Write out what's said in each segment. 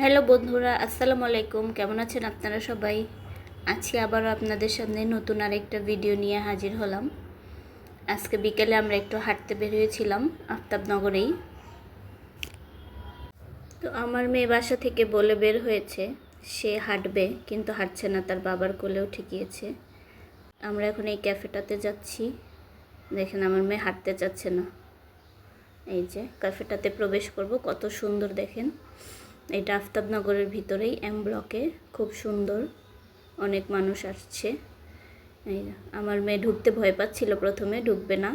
Hello বন্ধুরা, আসসালামু আলাইকুম। কেমন আছেন আপনারা সবাই? আজকে আবারও আপনাদের সামনে নতুন আরেকটা ভিডিও নিয়ে হাজির হলাম। আজকে বিকেলে আমরা একটু হাঁটতে বের হয়েছিলাম আফতাবনগরেই। তো আমার মেয়ে বাসা থেকে বলে বের হয়েছে, সে হাঁটবে, কিন্তু হাঁটছে না, তার বাবার কোলেও ঠেকিয়েছে। আমরা এখন এই ক্যাফেটাতে যাচ্ছি। দেখেন আমার মেয়ে হাঁটতে চাচ্ছে না। এই যে, ক্যাফেটাতে প্রবেশ করব, কত সুন্দর দেখেন। এটা আফতাবনগরের ভিতরেই এম ব্লকে খুব সুন্দর। অনেক মানুষ আসছে। আমার মেয়ে ঢুকতে ভয় পাচ্ছিল প্রথমে, ঢুকবে না।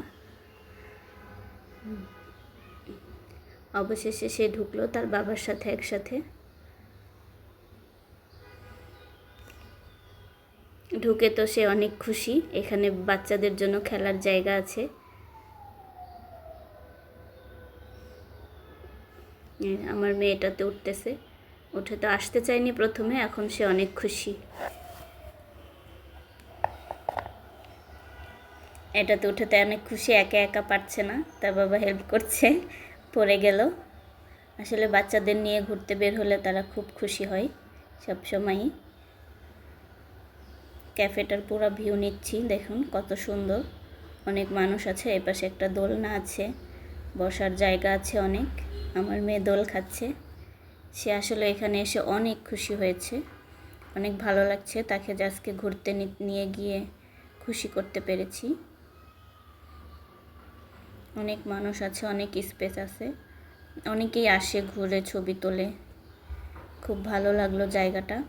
অবশেষে সে ঢুকলো তার বাবার সাথে একসাথে। ঢুকে তো সে অনেক খুশি। এখানে বাচ্চাদের জন্য খেলার জায়গা আছে। আমার মেয়েটাতে উঠতেছে। উঠে তো আসতে চায়নি প্রথমে, এখন সে অনেক খুশি। এটাতে উঠে তো অনেক খুশি, একা একা পারছে না, তার বাবা হেল্প করছে, পড়ে গেল। আসলে বাচ্চাদের নিয়ে ঘুরতে বের হলে তারা খুব খুশি হয়, সব সময়ই। ক্যাফেটার পুরো ভিউ নিচ্ছি, দেখুন কত সুন্দর। অনেক মানুষ আছে, এপাশে একটা দোলনা আছে, বসার জায়গা আছে অনেক। আমার মেয়ে দোল খাচ্ছে। সে আসলে এখানে এসে অনেক খুশি হয়েছে। অনেক ভালো লাগছে। তাকে আজকে ঘুরতে নিয়ে গিয়ে খুশি করতে পেরেছি। অনেক মানুষ আছে, অনেক স্পেস আছে। অনেকেই আসে ঘুরে, ছবি তোলে। খুব ভালো লাগল জায়গাটা।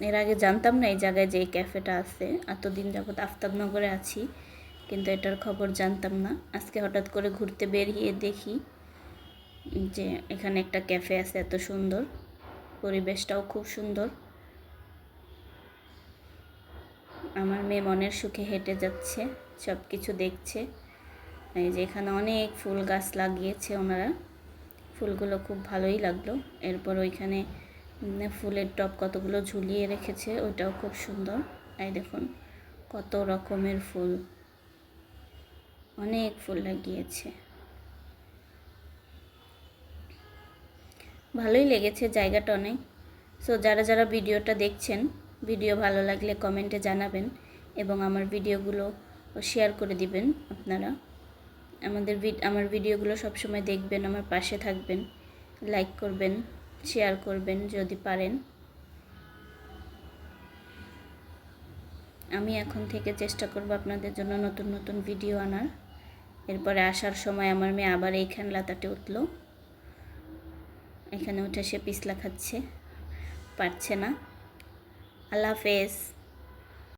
এর আগে জানতাম না এই জায়গায় যে এই ক্যাফেটা আছে। এতদিন যাবৎ আফতাবনগরে আছি, কিন্তু এটার খবর জানতাম না। আজকে হঠাৎ করে ঘুরতে বেরিয়ে দেখি যে এখানে একটা ক্যাফে আছে, এত সুন্দর। পরিবেশটাও খুব সুন্দর। আমার মেয়ে মনের সুখে হেঁটে যাচ্ছে সব কিছু দেখছে। এই যে এখানে অনেক ফুল গাছ লাগিয়েছে ওনারা। ফুলগুলো খুব ভালোই লাগল। এরপর ওইখানে ফুলের টব কতগুলো ঝুলিয়ে রেখেছে, ওইটাও খুব সুন্দর। এই দেখুন, কত রকমের ফুল। অনেক ফুল লাগিয়েছে। ভালোই লেগেছে জায়গাটা অনেক। সো যারা যারা ভিডিওটা দেখছেন, ভিডিও ভালো লাগলে কমেন্টে জানাবেন এবং আমার ভিডিওগুলো শেয়ার করে দিবেন আপনারা। আমাদের আমার ভিডিওগুলো সবসময় দেখবেন, আমার পাশে থাকবেন লাইক করবেন শেয়ার করবেন যদি পারেন। আমি এখন থেকে চেষ্টা করব আপনাদের জন্য নতুন নতুন ভিডিও আনার। এরপরে আসার সময় আমার মেয়ে আবার এইখান লাতাতে উঠল। এখানে উঠে সে পিছলা খাচ্ছে পারছে না। আল্লাহ হাফেজ।